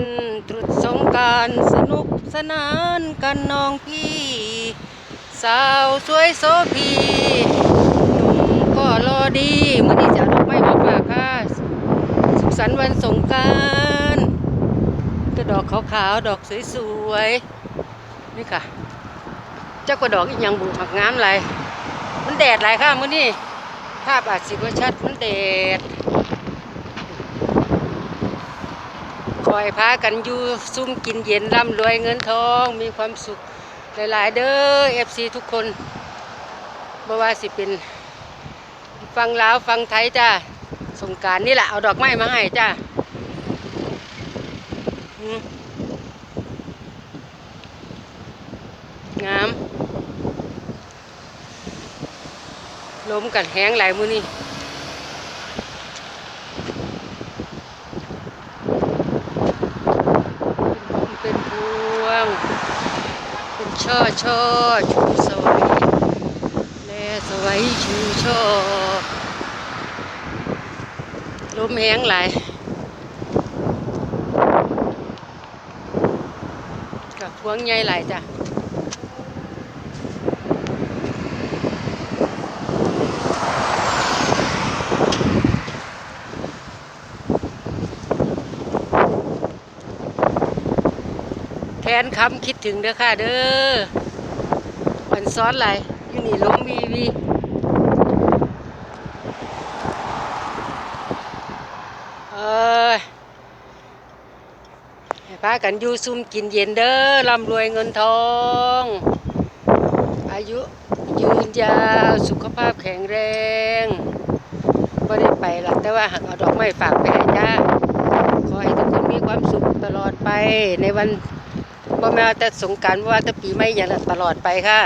นตรุษสงการสนุกสนานกันน้องพี่ สาวสวยโสพีหนุ่มก็รอดีเมื่อนี้จะอาดอกไม้มาฝากค่ะ สุขสันต์วันสงการก็ดอกขาวๆดอกสวยๆนี่ค่ะเจ้าก็ดอกอีกอย่างบุกหักงามไรมันแดดหลายค่ะมื่อนี้ภาพอาจสิว่าชัดมันแดด คอยพากันอยู่ซุ่มกินเย็นร่ำรวยเงินทองมีความสุขหลาย ๆ เด้อเอฟซีทุกคนบ่ว่าสิเป็นฟังลาวฟังไทยจ้าสงการนี่แหละเอาดอกไม้มาให้จ้าอืมงามลมกันแห้งหลายมือนี่พ วงเป็นช่อช่อชูสวยแลสวยชูช่อลมแห้งหลายกับพวงใหญ่หลายจ้ะ นคำคิดถึงเด้อค่ะเด้อวันซ้อนหลายอยู่นี่ลมวีวีเอยให้พากันอยู่ซุ่มกินเย็นเด้อร่ำรวยเงินทอง อายุยืนยาวสุขภาพแข็งแรงก็ได้ไปหลักแต่ว่าหักเอาดอกไม้ฝากไปให้จ้าขอให้ทุกคนมีความสุขตลอดไปในวัน บ่แม่แต่สงการว่าแต่ปีใหม่อย่างนั้นตลอดไปค่ะ